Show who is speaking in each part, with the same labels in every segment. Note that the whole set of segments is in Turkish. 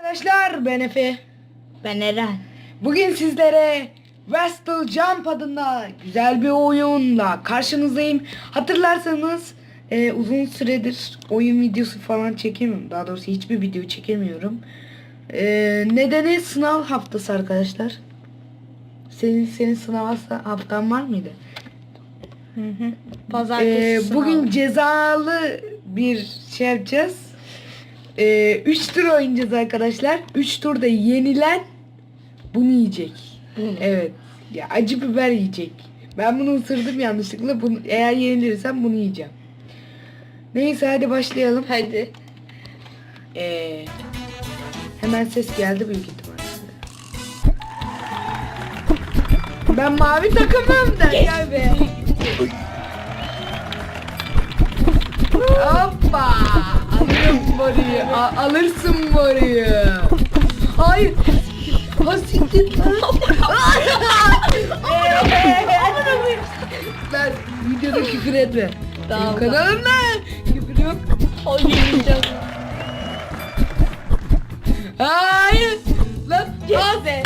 Speaker 1: Arkadaşlar ben Efe.
Speaker 2: Ben Eren.
Speaker 1: Bugün sizlere Vestal Jump adında güzel bir oyunla karşınızdayım. Hatırlarsanız e, uzun süredir oyun videosu falan çekemiyorum. Daha doğrusu hiçbir video çekemiyorum. E, nedeni sınav haftası arkadaşlar. Senin senin sınav hafta- haftan var mıydı?
Speaker 2: Hı hı. Pazartesi
Speaker 1: Ee,
Speaker 2: sınav.
Speaker 1: bugün cezalı bir şey yapacağız. 3 tur oynayacağız arkadaşlar. 3 turda yenilen bunu yiyecek. Evet. Ya acı biber yiyecek. Ben bunu ısırdım yanlışlıkla. Bunu, eğer yenilirsem bunu yiyeceğim. Neyse hadi başlayalım.
Speaker 2: Hadi.
Speaker 1: Ee, hemen ses geldi büyük ihtimalle. Ben mavi takımım da gel be. Hoppa! Alıyorum boruyu. A- alırsın boruyu. Hayır. Ha siktir. Lan videoda küfür etme.
Speaker 2: Tamam,
Speaker 1: Benim kanalımda küfür yok.
Speaker 2: O yeneceğim.
Speaker 1: Hayır. Lan
Speaker 2: Ceze.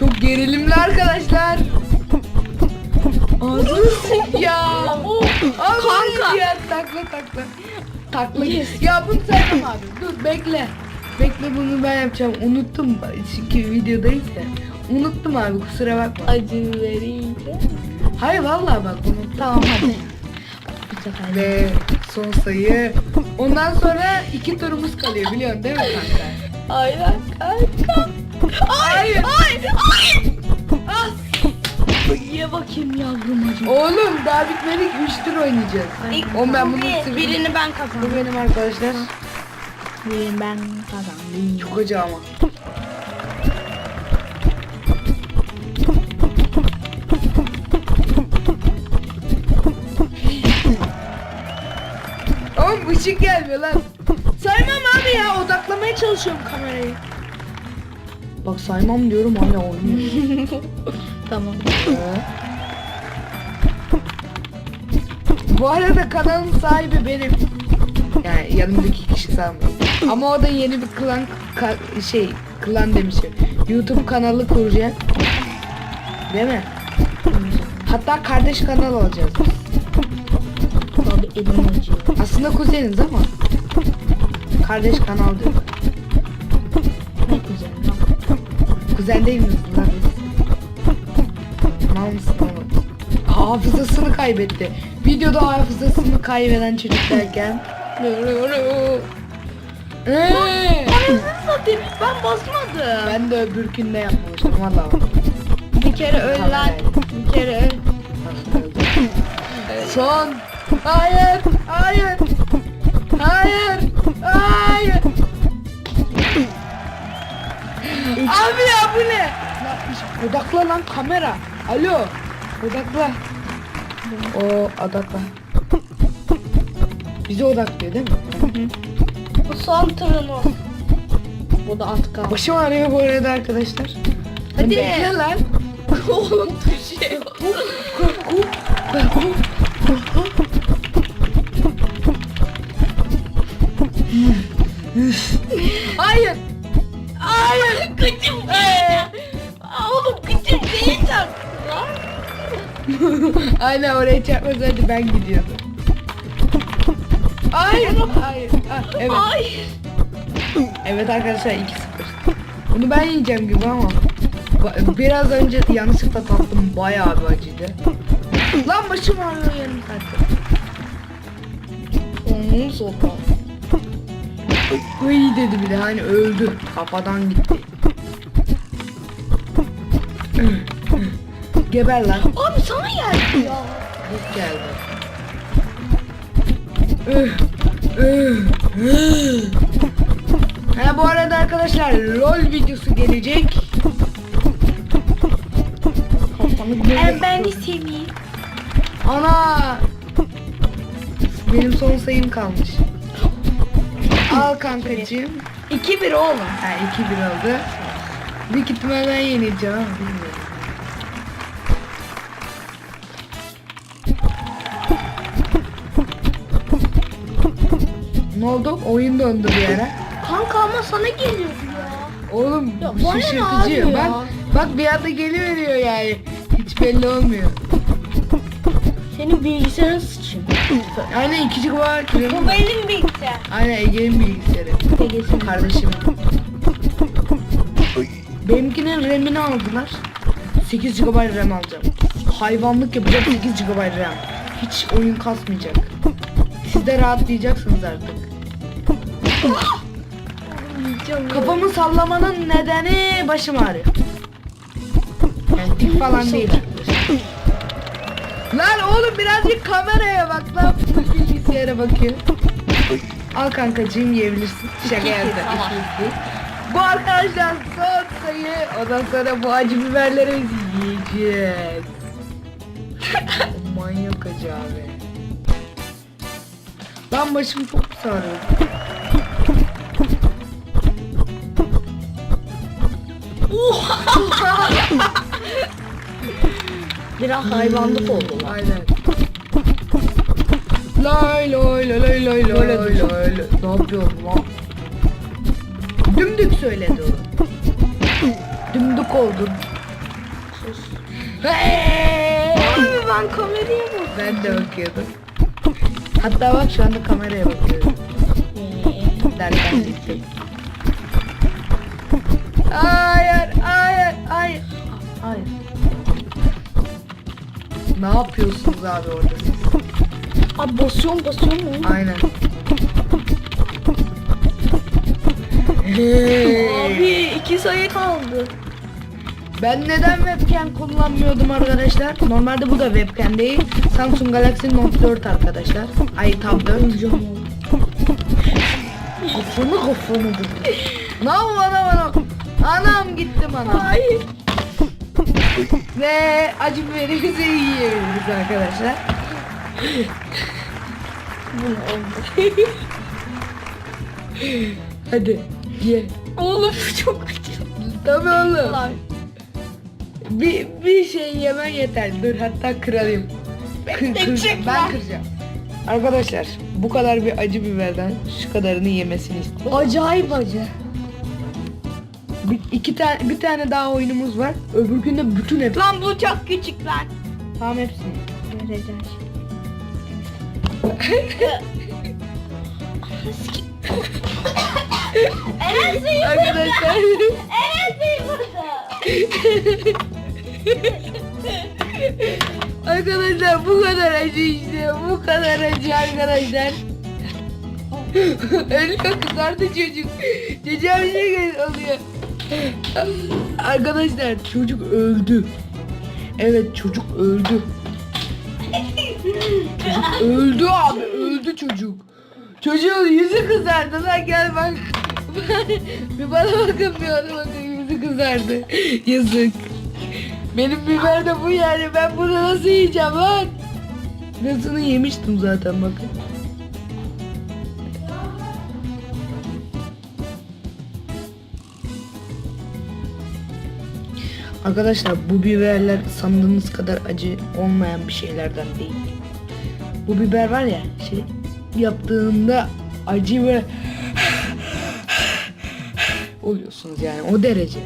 Speaker 1: Çok gerilimli arkadaşlar. Ağzını sık ya. Kanka. Ya takla takla. Takla.
Speaker 2: Yes.
Speaker 1: Ya bunu saymam abi. Dur bekle. Bekle bunu ben yapacağım. Unuttum. Çünkü videodayız ya. Unuttum abi kusura bakma.
Speaker 2: Acı verince.
Speaker 1: Hayır vallahi bak unuttum.
Speaker 2: Tamam hadi.
Speaker 1: Ve son sayı. Ondan sonra iki turumuz kalıyor biliyorsun değil mi kanka?
Speaker 2: Aynen kanka.
Speaker 1: Hayır.
Speaker 2: Ay ay. Ah. Ye bakayım yavrum acı.
Speaker 1: Oğlum daha bitmedik 3 tur oynayacağız.
Speaker 2: İlk
Speaker 1: Oğlum ben bunu
Speaker 2: bir- birini ben
Speaker 1: Bu
Speaker 2: kazandım.
Speaker 1: benim arkadaşlar.
Speaker 2: Birini ben kazandım.
Speaker 1: Çok acı ama. Oğlum ışık gelmiyor lan. Saymam abi ya odaklamaya çalışıyorum kamerayı. Bak saymam diyorum hala oynuyor.
Speaker 2: Tamam.
Speaker 1: Bu arada kanalın sahibi benim. Yani yanımdaki kişi sanmıyorum. Ama o da yeni bir klan ka- şey klan demişim. YouTube kanalı kuracak. Değil mi? Hatta kardeş kanal olacağız.
Speaker 2: Abi elim acıyor.
Speaker 1: Aslında kuzeniz ama kardeş kanal diyor. Kuzen değil miyiz lan? Mal mısın oğlum? Hafızasını kaybetti. Videoda hafızasını kaybeden çocuk derken. Eee!
Speaker 2: Anasını satayım ben basmadım.
Speaker 1: Ben de öbürkünde yapmamıştım valla.
Speaker 2: Bir kere öl lan. Bir kere öl.
Speaker 1: Son. Hayır. Hayır. Hayır. Abi ya bu ne? Odakla lan kamera. Alo. Odakla. O odakla. Bizi odaklıyor değil mi?
Speaker 2: Bu son turumuz. Bu da at kal.
Speaker 1: Başım ağrıyor bu arada arkadaşlar.
Speaker 2: Hadi.
Speaker 1: Bekle lan.
Speaker 2: Oğlum düşüyor. Kıçım değil. Oğlum kıçım değil çarptı lan.
Speaker 1: Aynen oraya çarpmasaydı ben gidiyordum. Hayır. Hayır. Ha, evet.
Speaker 2: Hayır.
Speaker 1: Evet arkadaşlar 2-0. Bunu ben yiyeceğim gibi ama ba- biraz önce yanlışlıkla tattım bayağı bir acıydı. Lan başım ağrıyor yarım saattir.
Speaker 2: Onun sopa.
Speaker 1: Hıy dedi bir de hani öldü. Kafadan gitti. Geber lan.
Speaker 2: Abi sana geldi ya.
Speaker 1: Bok geldi. Ha bu arada arkadaşlar LOL videosu gelecek.
Speaker 2: Ben ben de seveyim.
Speaker 1: Ana! Benim son sayım kalmış. Al kankacığım.
Speaker 2: 2-1 oğlum.
Speaker 1: Ha 2-1 oldu. Büyük ihtimal ben yeneceğim bilmiyorum. Ne oldu? Oyun dondu bir ara.
Speaker 2: Kanka ama sana geliyordu ya.
Speaker 1: Oğlum
Speaker 2: Ya
Speaker 1: bu
Speaker 2: bana ne
Speaker 1: şaşırtıcı.
Speaker 2: abi ya?
Speaker 1: Bak, bak bir anda geliveriyor yani. Hiç belli olmuyor.
Speaker 2: Senin bilgisayarın sıçayım.
Speaker 1: Aynen ikinci var.
Speaker 2: Bu benim bilgisayar.
Speaker 1: Aynen Ege'nin bilgisayarı.
Speaker 2: Ege'sin.
Speaker 1: Kardeşim. Benimkinin RAM'ini aldılar. 8 GB RAM alacağım. Hayvanlık yapacağım 8 GB RAM. Hiç oyun kasmayacak. Siz de rahatlayacaksınız artık. Kafamı sallamanın nedeni başım ağrıyor. Yani tik falan değil. Lan oğlum birazcık kameraya bak lan. Bilgisayara bakıyor. Al kankacığım yiyebilirsin. Şaka yaptım. Bu arkadaşlar son sayı. Ondan sonra bu acı biberleri yiyeceğiz. Manyak acı abi. Lan başım çok sarıyor.
Speaker 2: Biraz hayvanlık oldu lan.
Speaker 1: Aynen. Lay lay lay lay lay lay lay lay. Ne yapıyorsun lan? Dümdük söyledi o. Dümdük oldun. Hey!
Speaker 2: Abi ben kameraya bak.
Speaker 1: Ben de bakıyordum. Hatta bak şu anda kameraya bakıyorum. Derken gittim. Hayır, hayır, hayır. Hayır. Ne yapıyorsunuz abi orada siz?
Speaker 2: Abi basıyorum basıyorum.
Speaker 1: Aynen. Hey.
Speaker 2: Abi iki sayı kaldı.
Speaker 1: Ben neden webcam kullanmıyordum arkadaşlar? Normalde bu da webcam değil. Samsung Galaxy Note 4 arkadaşlar. Ay Tab 4. Kafanı kafanı dur. Ne yapayım bana bana? Anam gitti bana.
Speaker 2: Hayır.
Speaker 1: Ve acı biberimizi yiyebiliriz arkadaşlar.
Speaker 2: Bu oldu?
Speaker 1: Hadi ye.
Speaker 2: oğlum çok acı.
Speaker 1: Tabii oğlum. Bir, bir şey yemen yeter. Dur hatta kırayım. Kır, kır,
Speaker 2: Çek
Speaker 1: ben kıracağım. Arkadaşlar bu kadar bir acı biberden şu kadarını yemesini istiyorum.
Speaker 2: Acayip acı.
Speaker 1: Bir, iki tane bir tane daha oyunumuz var. Öbür gün de bütün hep.
Speaker 2: Lan bu çok küçük lan.
Speaker 1: Tamam hepsini.
Speaker 2: Vereceğim Eren Bey
Speaker 1: Arkadaşlar
Speaker 2: Eren burada.
Speaker 1: arkadaşlar bu kadar acı işte. Bu kadar acı arkadaşlar. Ölüyor kızardı çocuk. Çocuğa bir şey oluyor. Arkadaşlar çocuk öldü. Evet çocuk öldü. Çocuk öldü abi öldü çocuk. Çocuğun yüzü kızardı lan gel bak. bir bana bakın bir ona bakın yüzü kızardı. Yazık. Benim biber de bu yani ben bunu nasıl yiyeceğim lan? Nasıl yemiştim zaten bakın. Arkadaşlar bu biberler sandığınız kadar acı olmayan bir şeylerden değil. Bu biber var ya şey yaptığında acı ve oluyorsunuz yani o derece.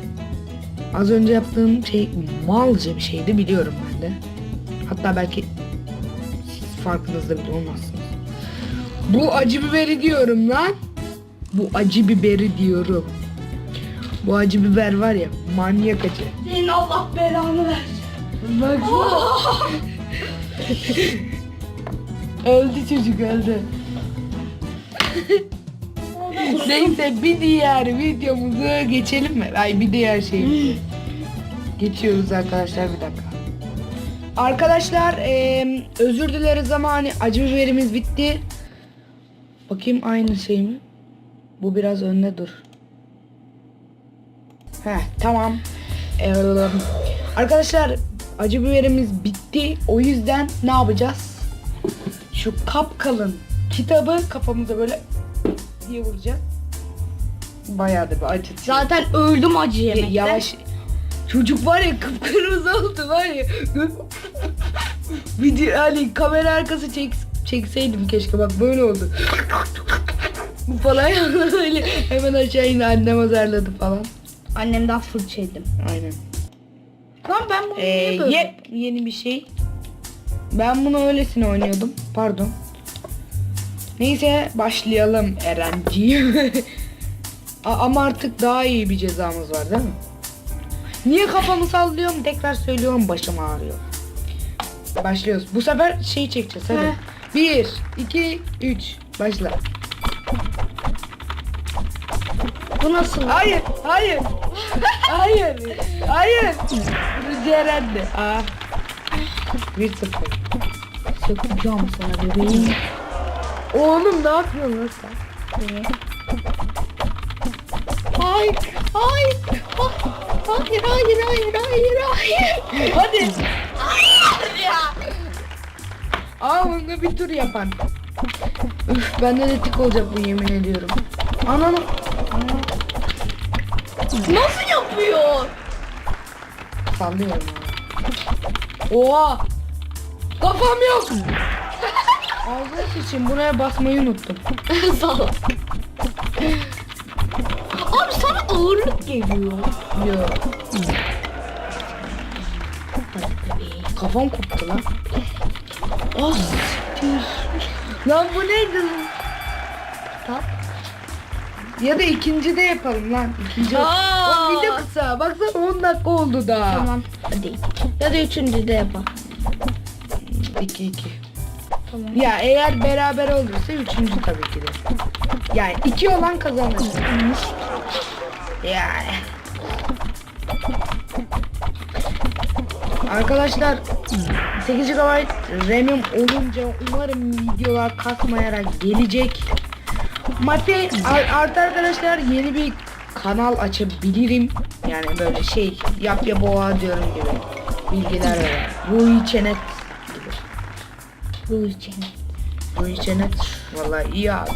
Speaker 1: Az önce yaptığım şey malca bir şeydi biliyorum ben de. Hatta belki siz farkınızda bile olmazsınız. Bu acı biberi diyorum lan. Bu acı biberi diyorum. Bu acı biber var ya manyak acı.
Speaker 2: Senin Allah belanı versin.
Speaker 1: Bak öldü çocuk öldü. Neyse bir diğer videomuzu geçelim mi? Ay bir diğer şeyimizi. Geçiyoruz arkadaşlar bir dakika. Arkadaşlar eee, özür dileriz ama hani acı biberimiz bitti. Bakayım aynı şey mi? Bu biraz önde dur. Heh tamam. Ee, arkadaşlar acı biberimiz bitti. O yüzden ne yapacağız? Şu kapkalın kitabı kafamıza böyle diye vuracağız. Bayağı da bir acı.
Speaker 2: Zaten öldüm acı yemekten.
Speaker 1: Yavaş. Çocuk var ya kıpkırmızı oldu var ya. Video hani kamera arkası çek, çekseydim keşke bak böyle oldu. Bu falan öyle hemen aşağı indi annem azarladı falan.
Speaker 2: Annemden fırça yedim.
Speaker 1: Aynen.
Speaker 2: Lan ben bunu
Speaker 1: Ee,
Speaker 2: niye böyle?
Speaker 1: yep yeni bir şey. Ben bunu öylesine oynuyordum. Pardon. Neyse başlayalım Erenciğim. Ama artık daha iyi bir cezamız var değil mi? Niye kafamı sallıyorum tekrar söylüyorum başım ağrıyor. Başlıyoruz. Bu sefer şey çekeceğiz hadi.
Speaker 2: Heh.
Speaker 1: Bir, iki, üç. Başla.
Speaker 2: Bu nasıl?
Speaker 1: Hayır, hayır. hayır, hayır. Ceren'di. Aa. Bir sıfır.
Speaker 2: Sökeceğim sana bebeğim.
Speaker 1: Oğlum ne yapıyorsun lan sen?
Speaker 2: Hayır, hayır, hayır, hayır, hayır, hayır, hayır.
Speaker 1: Hadi.
Speaker 2: Hayır ya.
Speaker 1: Aa bunda bir tur yapan. Üf benden de tik olacak bu yemin ediyorum. Ananı.
Speaker 2: Nasıl yapıyor?
Speaker 1: Sallıyorum. Oha. Kafam yok. Ağzına sıçayım buraya basmayı unuttum.
Speaker 2: Sağ ol. Abi sana ağırlık geliyor.
Speaker 1: Yok. Kafam koptu lan. Ah siktir. Lan bu neydi?
Speaker 2: Tamam.
Speaker 1: Ya da ikinci de yapalım lan. İkinci.
Speaker 2: Aa.
Speaker 1: O video kısa. Baksana 10 dakika oldu daha.
Speaker 2: Tamam. Hadi. Ya da üçüncü de yapalım.
Speaker 1: 2 2.
Speaker 2: Tamam.
Speaker 1: Ya eğer beraber olursa üçüncü tabii ki de. Yani iki olan kazanır. Yani. Arkadaşlar 8 GB RAM'im olunca umarım videolar kasmayarak gelecek. Ar- artı arkadaşlar yeni bir kanal açabilirim. Yani böyle şey yap ya boğa diyorum gibi bilgiler ver. Ruhi Çenet
Speaker 2: Bu için.
Speaker 1: Ruhi Çenet vallahi iyi abi.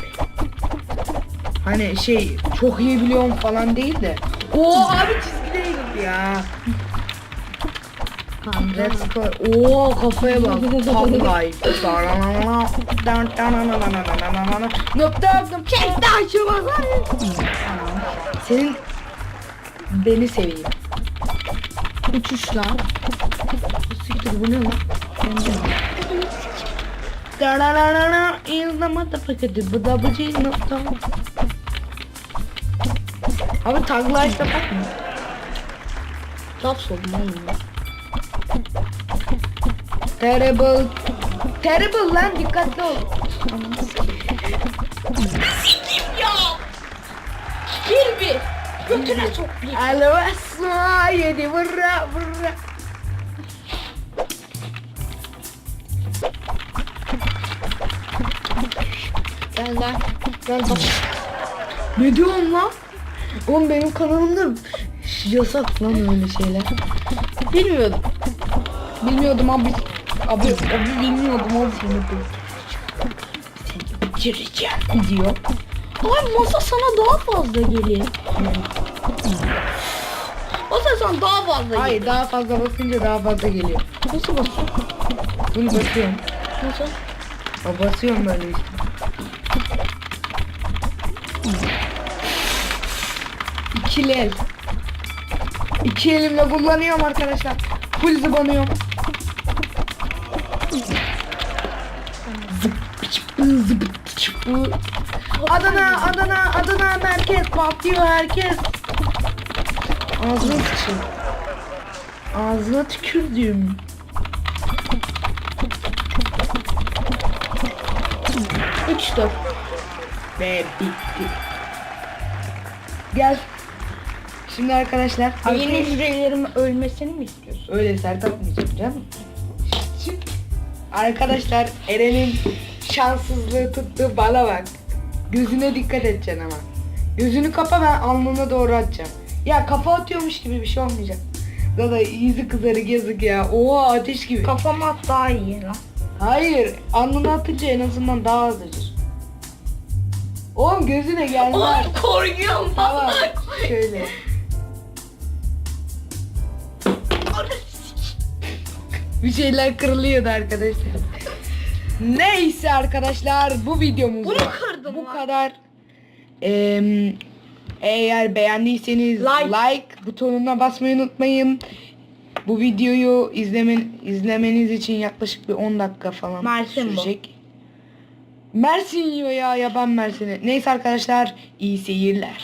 Speaker 1: Hani şey çok iyi biliyorum falan değil de. Oo abi çizgideydim ya. Let's go. Oo kafaya bak. Life. Nokta yaptım.
Speaker 2: Daha şu var.
Speaker 1: Senin beni seveyim.
Speaker 2: Uçuş lan.
Speaker 1: Siktir bu ne lan? Da-da-da-da-da is the motherfucker the double G nokta. Abi tag life yapak mı?
Speaker 2: Laf soldum oğlum ya.
Speaker 1: Terrible. Terrible lan dikkatli ol.
Speaker 2: Ya. Bir bir. Götüne sok bir.
Speaker 1: Alo asma yedi vurra vurra.
Speaker 2: Ben lan. Ben.
Speaker 1: Ne diyorsun lan? Oğlum benim kanalımda yasak lan öyle şeyler.
Speaker 2: Bilmiyordum.
Speaker 1: Bilmiyordum abi. Abi, abi bilmiyordum abi seni bu. Seni bitireceğim diyor.
Speaker 2: Abi masa sana daha fazla gelir. Masa sana daha fazla gelir.
Speaker 1: Hayır daha fazla basınca daha fazla geliyor.
Speaker 2: Nasıl basıyor?
Speaker 1: Bunu basıyorum.
Speaker 2: Nasıl?
Speaker 1: Basıyorum böyle işte. İkili el. İki elimle kullanıyorum arkadaşlar. Full zıbanıyorum. Adana, Adana, Adana merkez patlıyor herkes. Ağzına sıçayım. Ağzına tükürdüm.
Speaker 2: Üç dört.
Speaker 1: Ve bitti. Gel. Şimdi arkadaşlar.
Speaker 2: Yeni
Speaker 1: arkadaş-
Speaker 2: hücrelerimin ölmesini mi istiyorsun?
Speaker 1: Öyle sert atmayacağım canım. Şimdi arkadaşlar Eren'in şanssızlığı tuttu bana bak. Gözüne dikkat edeceksin ama. Gözünü kapa ben alnına doğru atacağım. Ya kafa atıyormuş gibi bir şey olmayacak. Dada yüzü kızarık yazık ya. Oha ateş gibi.
Speaker 2: Kafama at daha iyi lan.
Speaker 1: Hayır alnına atınca en azından daha az acır. Oğlum gözüne gelmez.
Speaker 2: Oğlum korkuyorum
Speaker 1: Tamam. Şöyle. Bir şeyler kırılıyordu arkadaşlar. Neyse arkadaşlar bu videomuz
Speaker 2: Bunu kırdım
Speaker 1: Bu
Speaker 2: lan.
Speaker 1: kadar. Eee, eğer beğendiyseniz
Speaker 2: Like.
Speaker 1: like. butonuna basmayı unutmayın. Bu videoyu izlemen, izlemeniz için yaklaşık bir 10 dakika falan
Speaker 2: Mersin bu.
Speaker 1: sürecek. Mersin yiyor ya yaban Mersin'i. Neyse arkadaşlar iyi seyirler.